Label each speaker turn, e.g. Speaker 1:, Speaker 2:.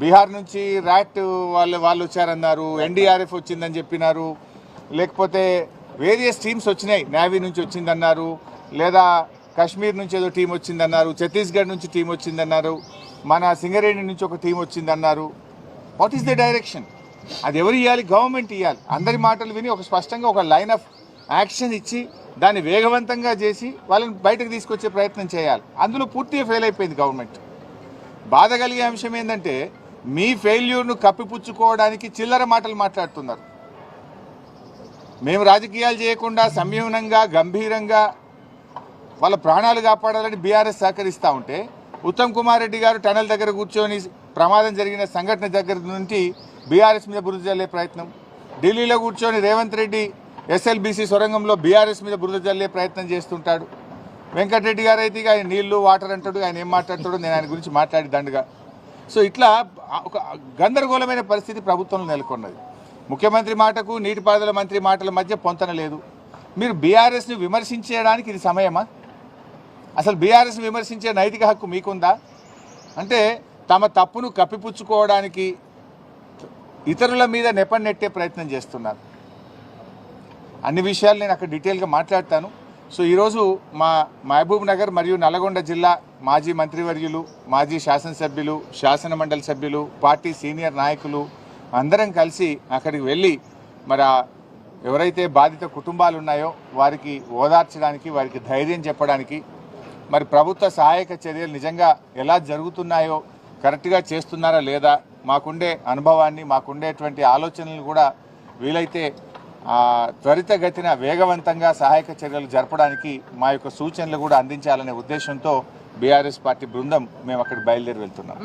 Speaker 1: బీహార్ నుంచి ర్యాట్ వాళ్ళు వాళ్ళు వచ్చారన్నారు ఎన్డీఆర్ఎఫ్ వచ్చిందని చెప్పినారు. లేకపోతే వేరియస్ టీమ్స్ వచ్చినాయి నేవీ నుంచి వచ్చిందన్నారు లేదా కాశ్మీర్ నుంచి ఏదో టీం వచ్చిందన్నారు ఛత్తీస్గఢ్ నుంచి టీం వచ్చిందన్నారు మన సింగరేణి నుంచి ఒక టీం వచ్చిందన్నారు. వాట్ ఈస్ ద డైరెక్షన్ అది ఎవరు ఇవ్వాలి గవర్నమెంట్ ఇవ్వాలి అందరి మాటలు విని ఒక స్పష్టంగా ఒక లైన్ ఆఫ్ యాక్షన్ ఇచ్చి దాన్ని వేగవంతంగా చేసి వాళ్ళని బయటకు తీసుకొచ్చే ప్రయత్నం చేయాలి. అందులో పూర్తిగా ఫెయిల్ అయిపోయింది గవర్నమెంట్ బాధ కలిగే అంశం ఏంటంటే మీ ఫెయిల్యూర్ను కప్పిపుచ్చుకోవడానికి చిల్లర మాటలు మాట్లాడుతున్నారు. మేము రాజకీయాలు చేయకుండా సంయమనంగా గంభీరంగా వాళ్ళ ప్రాణాలు కాపాడాలని బీఆర్ఎస్ సహకరిస్తూ ఉంటే ఉత్తమ్ కుమార్ రెడ్డి గారు టనల్ దగ్గర కూర్చొని ప్రమాదం జరిగిన సంఘటన దగ్గర నుండి బీఆర్ఎస్ మీద బురద జల్లే ప్రయత్నం. ఢిల్లీలో కూర్చొని రేవంత్ రెడ్డి ఎస్ఎల్బీసీ సొరంగంలో బీఆర్ఎస్ మీద బురద జల్లే ప్రయత్నం చేస్తుంటాడు. వెంకటరెడ్డి గారు అయితే ఆయన నీళ్ళు వాటర్ అంటాడు ఆయన ఏం మాట్లాడతాడో నేను ఆయన గురించి మాట్లాడి దండగా సో ఇట్లా ఒక గందరగోళమైన పరిస్థితి ప్రభుత్వంలో నెలకొన్నది. ముఖ్యమంత్రి మాటకు నీటిపారుదల మంత్రి మాటల మధ్య పొంతన లేదు. మీరు బీఆర్ఎస్ని విమర్శించడానికి ఇది సమయమా? అసలు బీఆర్ఎస్ని విమర్శించే నైతిక హక్కు మీకుందా? అంటే తమ తప్పును కప్పిపుచ్చుకోవడానికి ఇతరుల మీద నెప్పనెట్టే ప్రయత్నం చేస్తున్నారు. అన్ని విషయాలు నేను అక్కడ డీటెయిల్గా మాట్లాడతాను. సో ఈరోజు మా మహబూబ్ నగర్ మరియు నల్గొండ జిల్లా మాజీ మంత్రివర్యులు మాజీ శాసనసభ్యులు శాసన మండలి సభ్యులు పార్టీ సీనియర్ నాయకులు అందరం కలిసి అక్కడికి వెళ్ళి మరి ఎవరైతే బాధిత కుటుంబాలు ఉన్నాయో వారికి ఓదార్చడానికి వారికి ధైర్యం చెప్పడానికి మరి ప్రభుత్వ సహాయక చర్యలు నిజంగా ఎలా జరుగుతున్నాయో కరెక్ట్గా చేస్తున్నారా లేదా మాకుండే అనుభవాన్ని మాకుండేటువంటి ఆలోచనలు కూడా వీలైతే త్వరితగతిన వేగవంతంగా సహాయక చర్యలు జరపడానికి మా యొక్క సూచనలు కూడా అందించాలనే ఉద్దేశంతో బీఆర్ఎస్ పార్టీ బృందం మేము అక్కడ బయలుదేరి వెళ్తున్నాం.